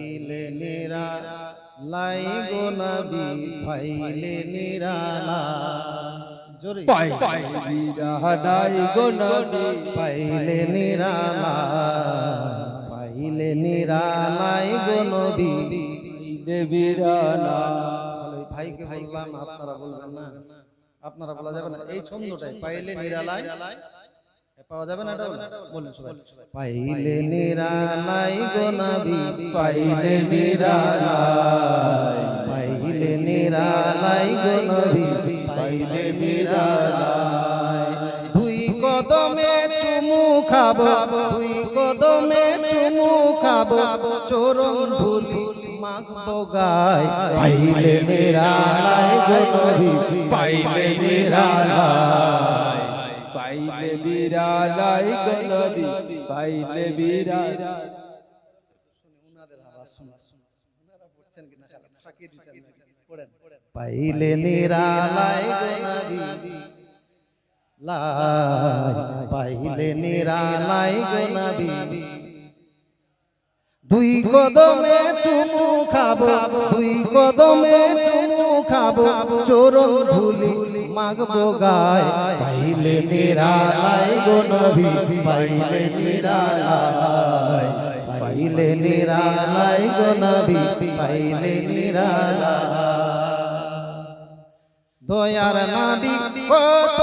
পাইলে নিরা লাই গো নবী পাইলে নিরালা জোরে। পাইলি গো নবী পাইলে নিরালা পাইলে নিরালাই গো নবী ওই ভাইকে বললাম আপনারা বলবেন না। আপনারা বলা যাবে না এই ছন্দটাই পাইলে নিরালাই এ পাওয়া যাবে না এটা বলেন সবাই। পাইলে নিরালাই গো নবী পাইলে নিরালাই পাইলে নিরালাই গো নবী পাইলে নিরালাই দুই কদমে চুমু খাব দুই কদমে চুমু খাব চরণ ধুলি মাখবো গায়। পাইলে নিরালাই গো নবী পাইলে নিরালাই বিরালাই গো নবী পাইলে বিরালা পাইলে নিরালাই গো নবী। লাই পাইলে নিরালাই গো নবী। দুই কদমে চুমু খাব দুই কদমে চুমু খাব চরণ ধুলি মাগবো গায়। পাইলে নিরালাই গো নবী পাইলে নিরালাই পাইলে নিরালাই গো নবী পাইলে নিরালাই দয়ার নবী কত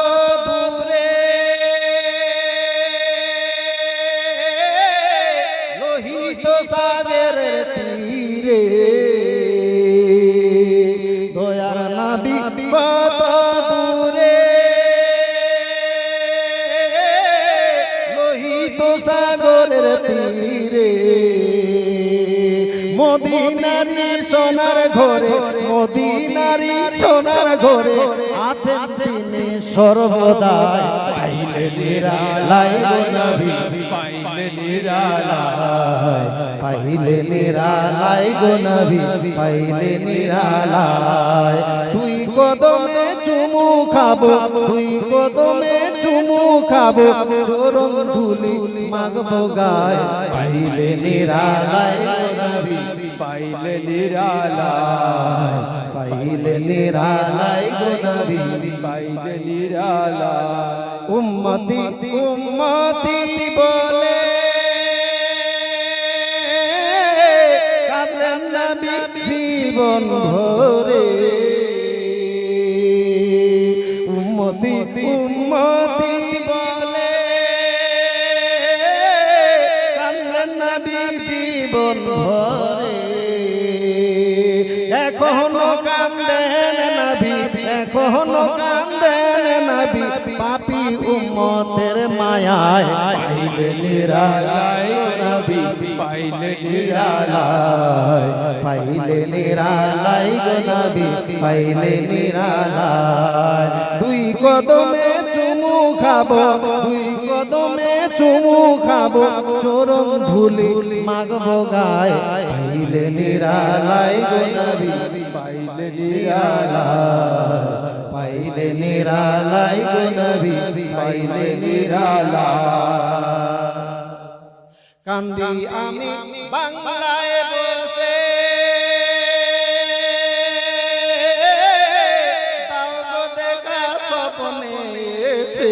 সাগরের তীরে। মদিনারি সোনার ঘরে, মদিনারি সোনার ঘরে তিনি সর্বদাই। পাইলে নিরালাই গো নবী পাইলে নিরালাই পাইলে নিরালাই গো নবী পাইলে নিরালাই তুই কদমে খাব তুই কদমে চুমু খাব। চরণ ধুলি মাগবো গায়। পাইলে নিরালাই গো নবী পাইলে নিরালাই পাইলে নিরালাই গো নবী পাইলে নিরালাই উম্মতি উম্মতি বলে। কাঁদেন নবী জীবন ভরে। নবী জীবন ভরে। এখনও কান্দেন নবী, এখনও কান্দেন নবী। পাপি উম্মতের মায়ায় পাইলে নিরালাই নবী পাইলে নিরালাই পাইলে নিরালাই গো নবী পাইলে নিরালাই দুই কদমে চুমু খাব, দুই চুমু খাব চরণ ধুলি মাগবো গায় পাইলে নিরালাই গো নবী পাইলে নিরালাই পাইলে নিরালাই গো নবী পাইলে নিরালাই। কান্দি আমি বাংলায় বসে দাও গো দেখা স্বপ্নে এসে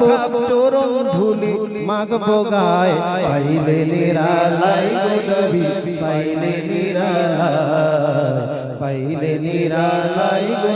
খাব চরণ ধুলি মাগবো গায় পাইলে নিরালাই গো নবী পাইলে নিরালাই পাইলে নিরালাই গো